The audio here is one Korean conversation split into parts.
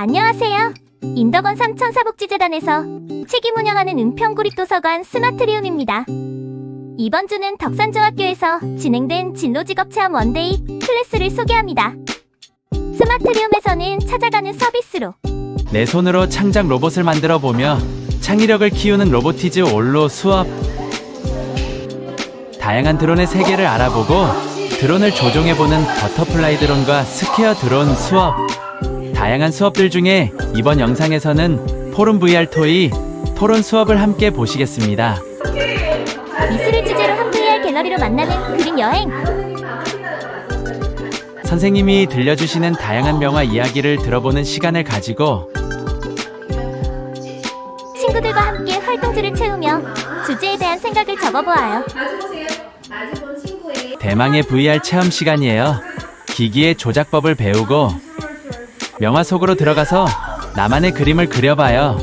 안녕하세요. 인덕원 삼천사복지재단에서 책임 운영하는 은평구립도서관 스마트리움입니다. 이번 주는 덕산중학교에서 진행된 진로직업체험 원데이 클래스를 소개합니다. 스마트리움에서는 찾아가는 서비스로 내 손으로 창작 로봇을 만들어 보며 창의력을 키우는 로보티즈 올로 수업. 다양한 드론의 세계를 알아보고 드론을 조종해보는 버터플라이 드론과 스퀘어 드론 수업. 다양한 수업들 중에 이번 영상에서는 포럼 VR 토이 토론 수업을 함께 보시겠습니다. 미술을 주제로 한 VR 갤러리로 만나는 그림 여행 선생님이 들려주시는 다양한 명화 이야기를 들어보는 시간을 가지고 친구들과 함께 활동지를 채우며 주제에 대한 생각을 적어보아요. 대망의 VR 체험 시간이에요. 기기의 조작법을 배우고 명화 속으로 들어가서 나만의 그림을 그려봐요.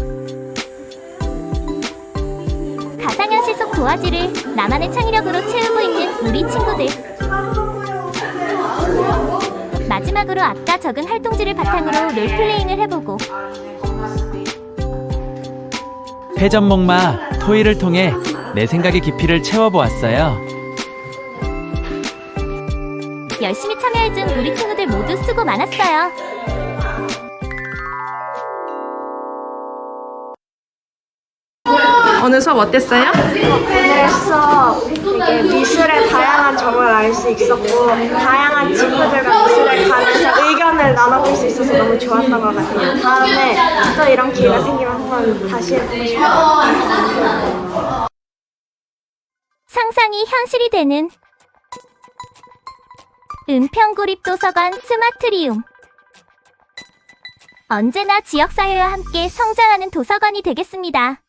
가상현실 속 도화지를 나만의 창의력으로 채우고 있는 우리 친구들. 마지막으로 아까 적은 활동지를 바탕으로 롤플레잉을 해보고 회전목마 토이를 통해 내 생각의 깊이를 채워보았어요. 열심히 참여해준 우리 친구들 모두 수고 많았어요. 오늘 수업 어땠어요? 그래서 이게 미술의 다양한 점을 알 수 있었고 다양한 친구들과 미술을 가면서 의견을 나눠볼 수 있어서 너무 좋았던 것 같아요. 다음에 또 이런 기회가 생기면 한번 다시 해보고 싶어요. 상상이 현실이 되는 은평구립도서관 스마트리움 언제나 지역사회와 함께 성장하는 도서관이 되겠습니다.